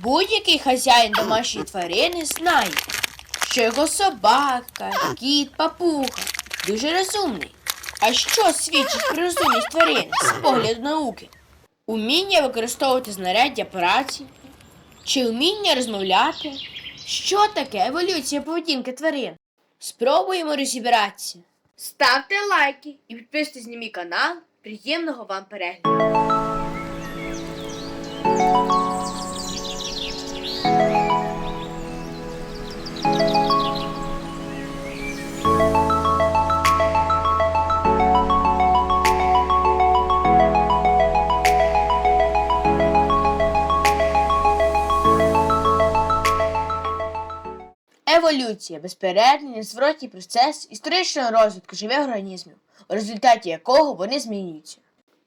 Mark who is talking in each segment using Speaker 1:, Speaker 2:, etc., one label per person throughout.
Speaker 1: Будь-який хазяїн домашньої тварини знає, що його собака, кіт, папуга дуже розумний. А що свідчить про розумність тварини з погляду науки? Уміння використовувати знаряддя праці чи вміння розмовляти? Що таке еволюція поведінки тварин? Спробуємо розібратися. Ставте лайки і підписуйтесь на мій канал. Приємного вам перегляду! Еволюція безперервний незворотній процес історичного розвитку живих організмів, у результаті якого вони змінюються.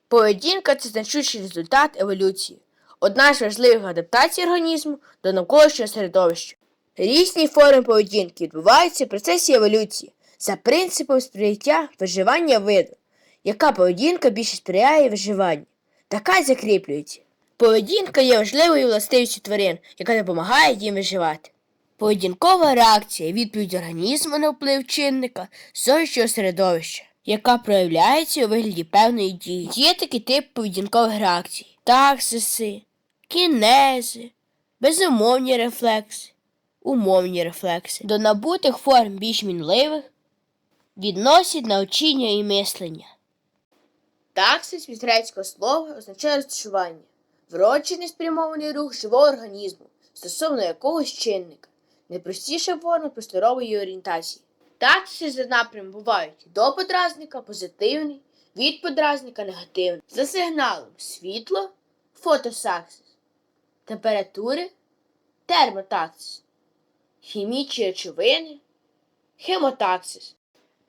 Speaker 1: Поведінка це значущий результат еволюції, одна з важливих адаптацій організму до навколишнього середовища. Різні форми поведінки відбуваються в процесі еволюції за принципом сприяття виживання виду, яка поведінка більше сприяє виживанню. Така закріплюється. Поведінка є важливою властивістю тварин, яка допомагає їм виживати. Поведінкова реакція відповідь організму на вплив чинника зовнішнього середовища, яка проявляється у вигляді певної дії. Є такий тип поведінкових реакцій: таксиси, кінези, безумовні рефлекси, умовні рефлекси. До набутих форм більш мінливих відносять научіння і мислення. Таксис від грецького слова означає розташування, вроджений спрямований рух живого організму стосовно якогось чинника, найпростіша форма просторової орієнтації. Таксиси за напрямом бувають до подразника позитивний, від подразника негативний. За сигналом світло фотосаксис, температури термотаксис, хімічні речовини хемотаксис.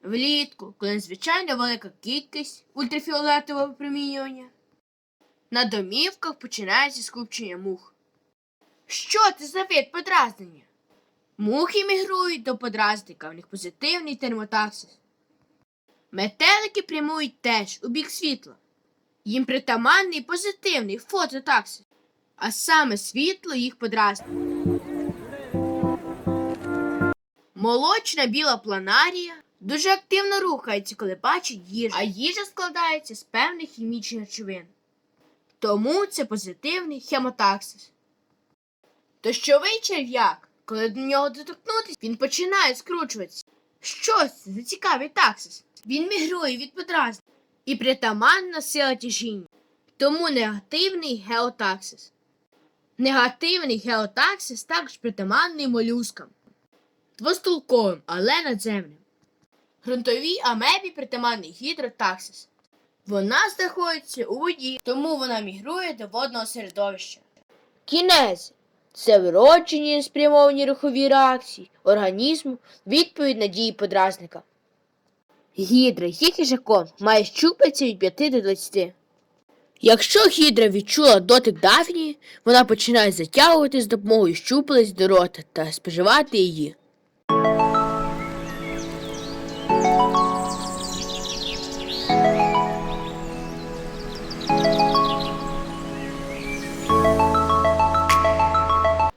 Speaker 1: Влітку, коли надзвичайно велика кількість ультрафіолетового випромінювання, на домівках починається скупчення мух. Що це за вид подразнення? Мухи мігрують до подразника, в них позитивний термотаксис. Метелики прямують теж у бік світла. Їм притаманний позитивний фототаксис, а саме світло їх подразнить. Молочна біла планарія дуже активно рухається, коли бачить їжу, а їжа складається з певних хімічних речовин. Тому це позитивний хемотаксис. Дощовий черв'як, коли до нього доторкнутися, він починає скручуватися. Що це за цікавий таксис? Він мігрує від подразнення і притаманна сила тяжіння. Тому негативний геотаксис. Негативний геотаксис також притаманний молюскам, двостулковим, але надземним. Грунтовій амебі притаманний гідротаксис. Вона знаходиться у воді, тому вона мігрує до водного середовища. Кінези це вироджені спрямовані рухові реакції організму відповідь на дії подразника. Гідра є хижаком, має щупальця від 5 до 20. Якщо гідра відчула дотик дафні, вона починає затягувати з допомогою щупалець до рота та споживати її.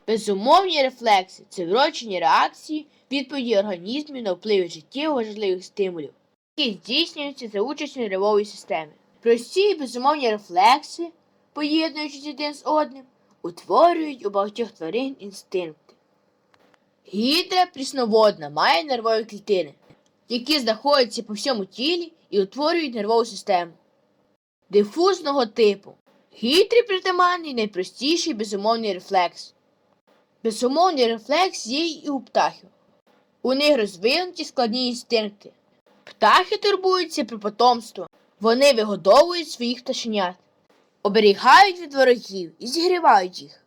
Speaker 1: Безумовні рефлекси це врочені реакції відповіді організмів на впливи життєво важливих стимулів, які здійснюються за участю нервової системи. Прості і безумовні рефлекси, поєднуючись один з одним, утворюють у багатьох тварин інстинкти. Гідра прісноводна має нервові клітини, які знаходяться по всьому тілі і утворюють нервову систему. Дифузного типу. Гідрі притаманний найпростіший безумовний рефлекс. Безумовний рефлекс є і у птахів. У них розвинуті складні інстинкти. Птахи турбуються про потомство. Вони вигодовують своїх пташенят, оберігають від ворогів і зігрівають їх.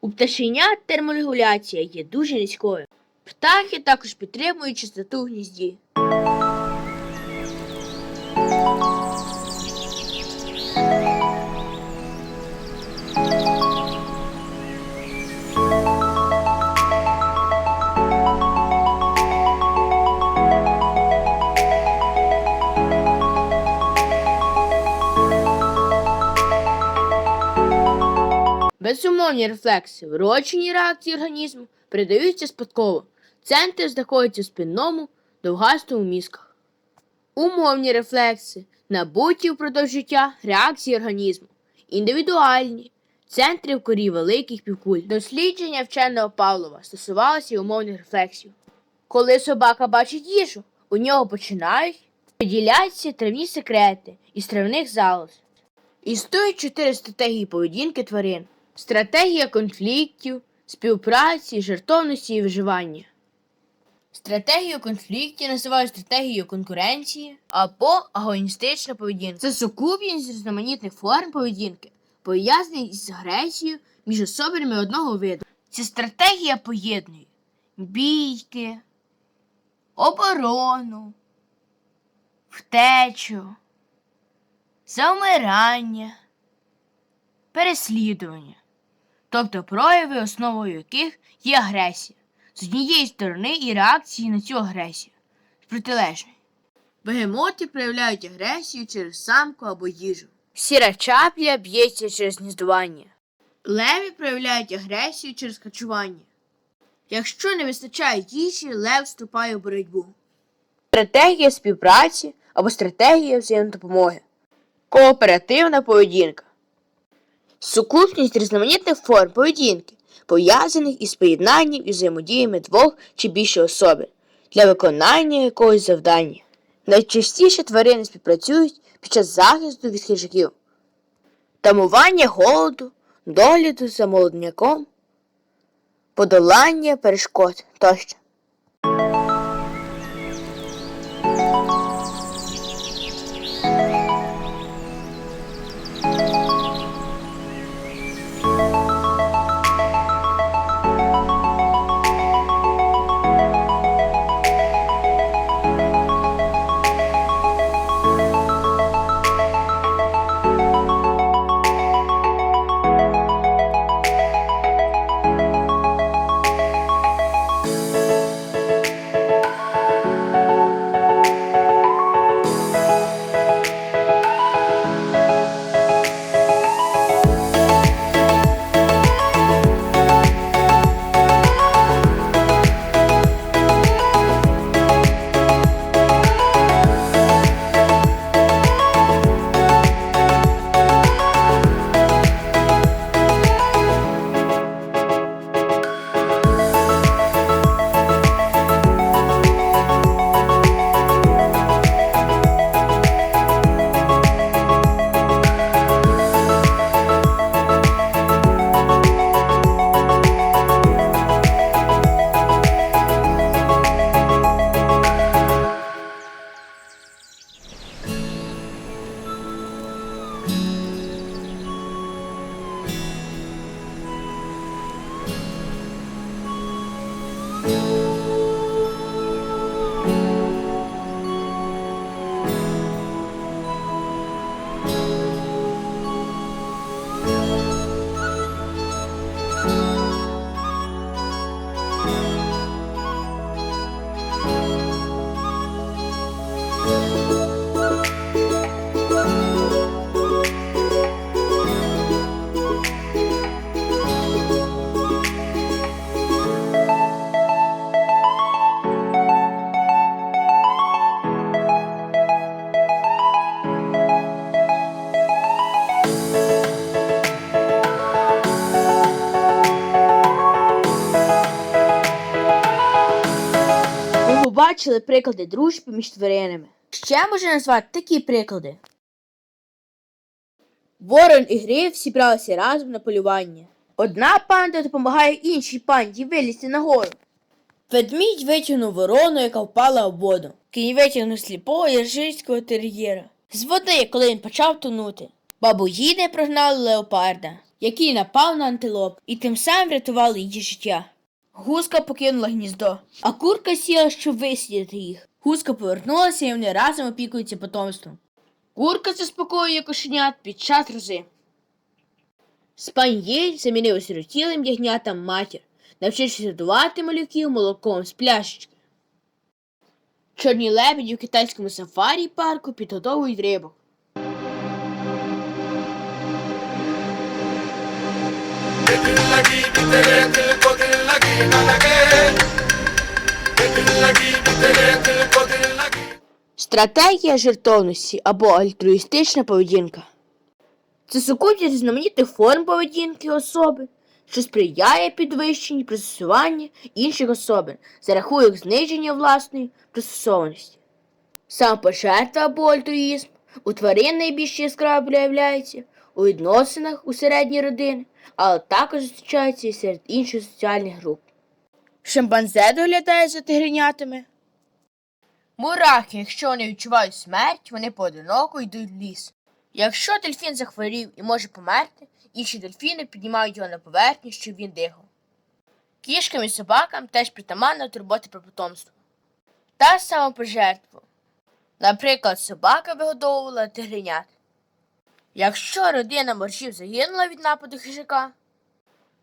Speaker 1: У пташенят терморегуляція є дуже низькою. Птахи також підтримують чистоту в гнізді. Безумовні рефлекси, вроджені реакції організму передаються спадково. Центр знаходиться в спинному, довгастому мізках. Умовні рефлекси, набуті впродовж життя реакції організму, індивідуальні, центри в корі великих півкуль. Дослідження вченого Павлова стосувалося й умовних рефлексів. Коли собака бачить їжу, у нього починають виділятися травні секрети із травних залоз. Існують чотири стратегії поведінки тварин: стратегія конфліктів, співпраці, жертовності і виживання. Стратегію конфліктів називають стратегією конкуренції або агоністична поведінка. Це сукупність різноманітних форм поведінки, пов'язаних із агресією між особами одного виду. Ця стратегія поєднує бійки, оборону, втечу, завмирання, переслідування, тобто прояви, основою яких є агресія з однієї сторони і реакції на цю агресію з протилежної. Бегемоти проявляють агресію через самку або їжу. Сіра чапля б'ється через гніздування. Леві проявляють агресію через харчування. Якщо не вистачає їжі, лев вступає в боротьбу. Стратегія співпраці або стратегія взаємодопомоги. Кооперативна поведінка. Сукупність різноманітних форм поведінки, пов'язаних із поєднанням і взаємодіями двох чи більше особи для виконання якогось завдання. Найчастіше тварини співпрацюють під час захисту від хижаків, тамування голоду, догляду за молодняком, подолання перешкод тощо. Побачили приклади дружби між тваринами. Ще можна назвати такі приклади. Ворон і гриф зібралися разом на полювання. Одна панда допомагає іншій панді вилізти нагору. Ведмідь витягнув ворону, яка впала в воду. Кінь витягнув сліпого єршинського тер'єра. З води, коли він почав тонути. Бабуїни прогнали леопарда, який напав на антилоп, і тим самим врятували її життя. Гуска покинула гніздо, а курка сіла, щоб висидіти їх. Гуска повернулася і вони разом опікуються потомством. Курка заспокоює кошенят під час рози. Спан'єль замінив осиротілим ягнятам матір, навчившись годувати малюків молоком з пляшечки. Чорні лебеді в китайському сафарі парку підготовують рибок. Стратегія жертовності або альтруїстична поведінка. Це сукупність різноманітних форм поведінки особи, що сприяє підвищенню пристосування інших особин за рахунок зниження власної пристосованості. Самопожертва або альтруїзм у тварин найбільш яскраво проявляється у відносинах у середній родини, але також зустрічається і серед інших соціальних груп. Шимпанзе доглядає за тигренятами. Мурахи, якщо вони відчувають смерть, вони поодиноко йдуть в ліс. Якщо дельфін захворів і може померти, інші дельфіни піднімають його на поверхню, щоб він дихав. Кішкам і собакам теж притаманна турбота про потомство. Та самопожертва. Наприклад, собака вигодовувала тигренят. Якщо родина моржів загинула від нападу хижака,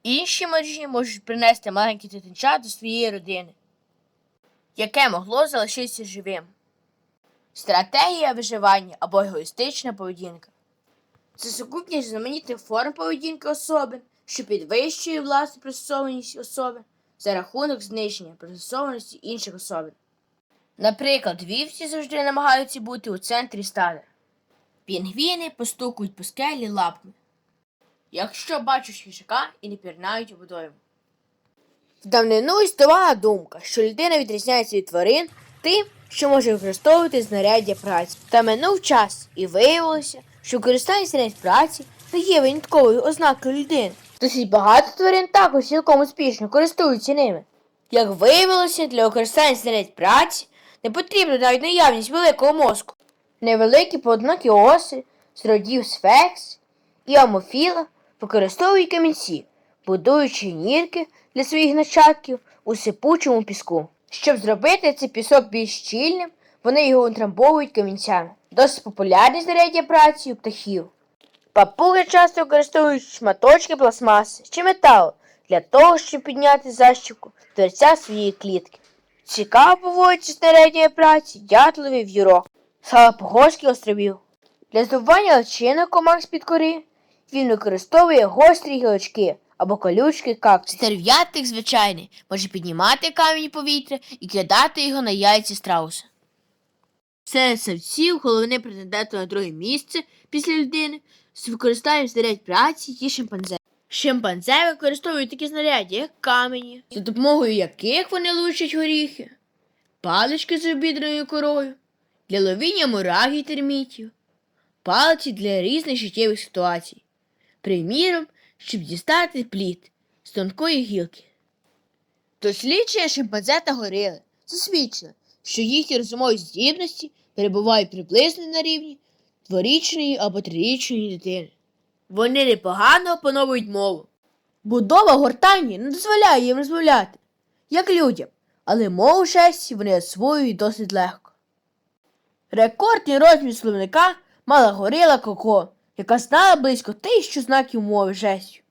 Speaker 1: інші моржі можуть принести маленькі дитинча до своєї родини, яке могло залишитися живим. Стратегія виживання або егоїстична поведінка. Це сукупність знаменитих форм поведінки особи, що підвищує власну пристосованість особи за рахунок знищення пристосованості інших особин. Наприклад, вівці завжди намагаються бути у центрі стада. Пінгвіни постукують по скелі лапами. Якщо бачать хижака і не пірнають у водойму. В давнину існувала думка, що людина відрізняється від тварин тим, що може використовувати знаряддя праці. Та минув час і виявилося, що використання знарядь праці не є винятковою ознакою людини. Досить багато тварин також цілком успішно користуються ними. Як виявилося, для використання знарядь праці не потрібна навіть наявність великого мозку. Невеликі поодинокі оси з сфекс і амофіла використовують камінці, будуючи нірки для своїх нащадків у сипучому піску. Щоб зробити цей пісок більш щільним, вони його утрамбовують камінцями. Досить популярні знаряддя праці у птахів. Папуги часто використовують шматочки пластмаси чи металу для того, щоб підняти защіпку дверця своєї клітки. Цікаво поводиться знаряддя праці дятловий в'юрок, Салапогорських островів. Для здобування личинок комах з-під кори він використовує гострі гілочки або колючки кактусів. Стерв'ятник звичайний може піднімати камінь повітря і кидати його на яйця страуса. Серед савців головне претендентом на друге місце після людини з використанням знарядь праці є шимпанзе. Шимпанзе використовують такі знаряддя, як камені, за допомогою яких вони лучать горіхи, палички з обідреною корою, для ловіння мурах і термітів, палиці для різних життєвих ситуацій, приміром, щоб дістати плід з тонкої гілки. Дослідження шимпанзе та горили засвідчили, що їхні розумові здібності перебувають приблизно на рівні дворічної або трирічної дитини. Вони непогано опановують мову. Будова гортані не дозволяє їм розмовляти, як людям, але мову жестів вони освоюють досить легко. Рекордний розмір словника мала горила Коко, яка знала близько тисячу знаків мови жестів.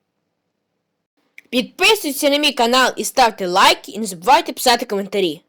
Speaker 1: Підписуйтесь на мій канал і ставте лайки, і не забувайте писати коментарі.